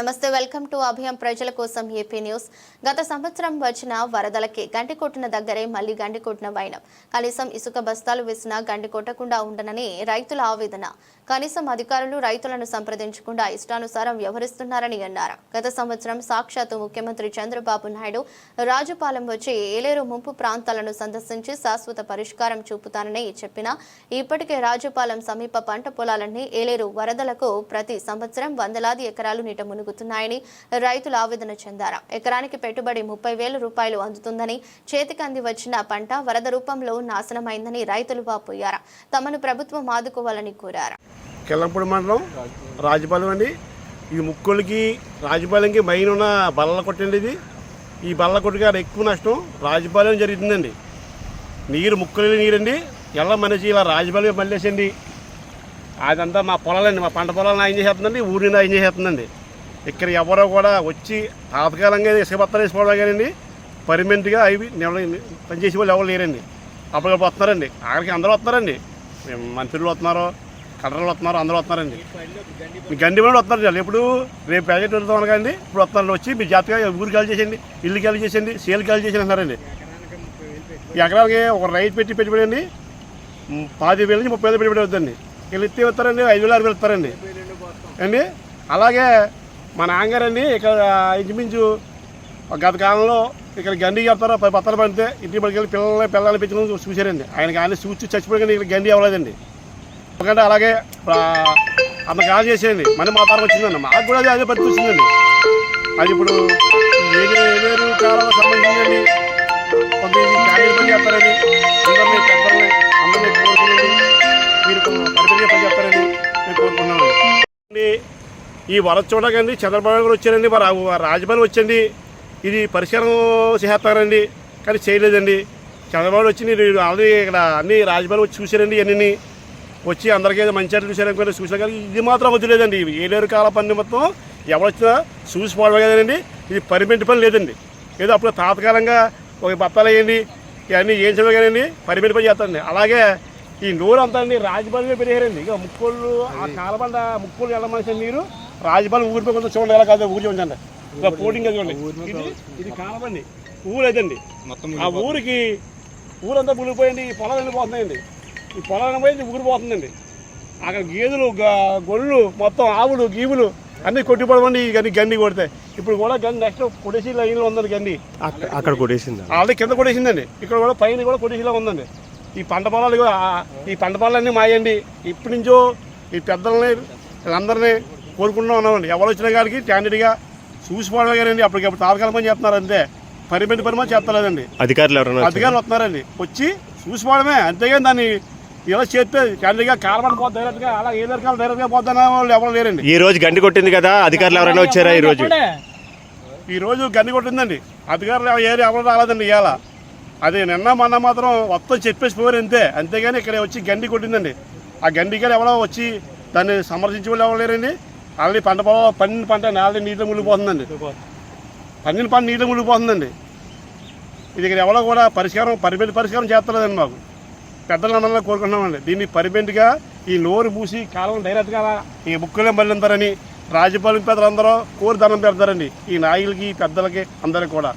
నమస్తే welcome to అభయం ప్రజల కోసం ఏపీ న్యూస్. గత సంవత్సరం వచ్చిన వరదలకి గండికొట్టిన దగ్గరే మళ్ళీ గండికొట్టిన వైనం. కనీసం ఇసుక బస్తాలు వేసినా గండి కొట్టకుండా ఉండనని రైతుల ఆవేదన. కనీసం అధికారులు రైతులను సంప్రదించకుండా ఇష్టానుసారం వ్యవహరిస్తున్నారని అన్నారు. గత సంవత్సరం సాక్షాత్తు ముఖ్యమంత్రి చంద్రబాబు నాయుడు రాజుపాలెం వచ్చి ఏలేరు ముంపు ప్రాంతాలను సందర్శించి శాశ్వత పరిష్కారం చూపుతానని చెప్పినా ఇప్పటికే రాజుపాలెం సమీప పంట పొలాలన్నీ ఏలేరు వరదలకు ప్రతి సంవత్సరం వందలాది ఎకరాలు నీట మునుగు పెరుగుతున్నాయని రైతులు ఆవేదన చెందారు. ఎకరానికి పెట్టుబడి ముప్పై వేల రూపాయలు అందుతుందని చేతికి అంది వచ్చిన పంట వరద రూపంలో నాశనమైందని రైతులు వాపోయారు. తమను ప్రభుత్వం ఆదుకోవాలని కోరారు. కెల్లంపూడి మండలం రాజపాలెం అండి. ఈ ముక్కులకి రాజపాలెంకి మైన ఉన్న బల్ల కొట్టండి ఇది. ఈ బల్ల కొట్టు ఎక్కువ నష్టం రాజపాలెం జరుగుతుందండి. నీరు ముక్కులు నీరండి ఎలా మనిషి ఇలా రాజపాలెం మళ్ళేసండి. అదంతా మా పొలాలండి. మా పంట పొలాలను ఆయన చేసేస్తుందండి. ఊరిని ఆయన చేసేస్తుందండి. ఇక్కడ ఎవరో కూడా వచ్చి తాత్కాలంగా ఇసుక బత్తలు వేసుకోవడం కానండి పర్మనెంట్గా అవి పనిచేసే వాళ్ళు ఎవరు లేరండి. అప్పటికప్పుడు వస్తున్నారండి. ఆఖరికి అందరూ వస్తున్నారండి. మంత్రులు వస్తున్నారు కలర్లు వస్తున్నారు అందరూ వస్తున్నారండి. మీ గండి వాళ్ళు వస్తున్నారు ఎప్పుడు రేపు ప్యాకెట్ వెళ్తాం కానీ ఇప్పుడు వస్తున్నారు వచ్చి మీ జాతగా ఊరు కాల్ చేసేయండి ఇల్లు కాల్ చేసేయండి సేల్ కాల్ చేసి అన్నారండి ఈ ఎకరాలకి ఒక రైట్ పెట్టి పెట్టుబడి అండి పాతి వేల నుంచి ముప్పై వేలు పెట్టుబడి అవుతుందండి. వీళ్ళు ఇస్తే ఇస్తారండి ఐదు వేలు ఆరు వేలు ఇస్తారండి. అండి? అలాగే మా నాన్నగారండి ఇక్కడ ఇంచుమించు గత కాలంలో ఇక్కడ గండి చెప్తారు పది పత్రాలు పడితే ఇంటికి పడికెళ్ళి పిల్లల్ని పిల్లల్ని పెంచిన చూశారండి. ఆయన ఆయన చూసి చచ్చిపోయి కానీ ఇక్కడ గండి అవ్వలేదండి. ఎందుకంటే అలాగే అమ్మ కాల్ చేసేయండి. మళ్ళీ మా తరం వచ్చిందండి. మాకు కూడా అదే అదే పరిస్థితి వచ్చిందండి. అది ఇప్పుడు ఏది ఏదేరు కాలంలో సంబంధించిందండి కొంత ఇది పని చేస్తారని అందరినీ పెద్దల్ని అందరినీ కోరుకుని మీరు పరిపాలన పని చేస్తారని నేను కోరుకుంటున్నాను ఈ వరద చూడకండి చంద్రబాబు గారు వచ్చారండి మరి రాజభవన్ వచ్చండి. ఇది పరిష్కారం చేస్తారండి కానీ చేయలేదండి. చంద్రబాబు వచ్చి నేను ఆల్రెడీ ఇక్కడ అన్ని రాజభవన్ వచ్చి చూశారండి ఇవన్నీ వచ్చి అందరికీ ఏదో మంచి అట్లు చూశారు చూసారు కానీ ఇది మాత్రం వదిలేదండి. ఏలేరు కాల పని మొత్తం ఎవరొచ్చినా చూసి చూసిపోవడం కదండి. ఇది పర్మనెంట్ పని లేదండి. ఏదో అప్పుడు తాత్కాలంగా ఒక బత్తాలు వేయండి ఇవన్నీ ఏం చేయడం కానీ పర్మనెంట్ పని చేస్తారండి. అలాగే ఈ నూరు అంతా అండి రాజభవన్ పెరిగారండి. ఇక ముక్కోళ్ళు ఆ కాలబండ ముక్కోళ్ళు వెళ్ళమని మనిషి నీరు రాజభవన్ ఊరిపై కొంచెం చూడండి ఎలా కాదు ఊరి ఉంచండి ఇక పోటింగ్ అది చూడండి. ఇది ఇది కాలబండి ఊరు అదండి ఆ ఊరికి ఊరంతా మునిగిపోయింది ఈ పొలాలు వెళ్ళిపోతున్నాయండి. ఈ పొలాలను పోయింది ఊరు పోతుందండి. అక్కడ గేదెలు గ- గొర్రెలు మొత్తం ఆవులు గీవులు అన్నీ కొట్టిపడమండి గన్ని గండి కొడతాయి ఇప్పుడు కూడా గండి నెక్స్ట్ కొడేసి లైన్లో ఉందండి గండి. అక్క- అక్కడ కొట్టేసింది? ఆల్రెడీ కింద కొట్టేసిందండి. ఇక్కడ కూడా పైన కూడా కొట్టేసిలా ఉందండి. ఈ పంట పొలాలు ఈ పంట పొలాలన్నీ మాయండి. ఇప్పటి నుంచో ఈ పెద్దల్ని వీళ్ళందరినీ కోరుకుంటూ ఉన్నామండి ఎవరు వచ్చిన గారికి క్యాండిడేట్గా చూసిపోవడం కానీ అప్పటికప్పుడు తాత్కాలిక పని చేస్తున్నారు అంతే పరిమితి పని మాత్రం చేస్తలేదండి. అధికారులు ఎవరైనా? అధికారులు వస్తున్నారండి. వచ్చి చూసిపోవడమే. అంతేగాని దాన్ని ఇలా చేస్తే క్యాండిడేట్గా కాలమని పోతే డైరెక్ట్గా అలా ఏ రకాల డైరెక్ట్గా పోతున్న వాళ్ళు ఎవరు లేరండి. ఈ రోజు గండి కొట్టింది కదా అధికారులు ఎవరైనా వచ్చారా ఈ రోజు? ఈ రోజు గన్ని కొట్టిందండి. అధికారులు ఏరి ఎవరు రాలేదండి ఇవాళ. అది నిన్న మొన్న మాత్రం మొత్తం చెప్పేసి పోయారు అంతే. అంతేగాని ఇక్కడ వచ్చి గండి కొట్టిందండి. ఆ గండికి ఎవరో వచ్చి దాన్ని సమర్థించే వాళ్ళు ఎవరు లేరండి? ఆల్రెడీ పంట పొలం పండిన పంట ఆల్రెడీ నీటిలో మునిగిపోతుందండి. పండిన పంట నీటిలో మునిగిపోతుందండి. ఇది ఇక్కడ ఎవరో కూడా పరిష్కారం పరిమితి పరిష్కారం చేస్తలేదండి మాకు. పెద్దలందరినీ కోరుకుంటున్నామండి. దీన్ని పరిమితిగా ఈ నోరు పూసి కాలం డైరెక్ట్గా ఈ బుక్కులే మళ్ళీ రాజపాలెం పెద్దలందరూ కోరి దండం పెడతారండి. ఈ నాయకులకి పెద్దలకి అందరికి కూడా.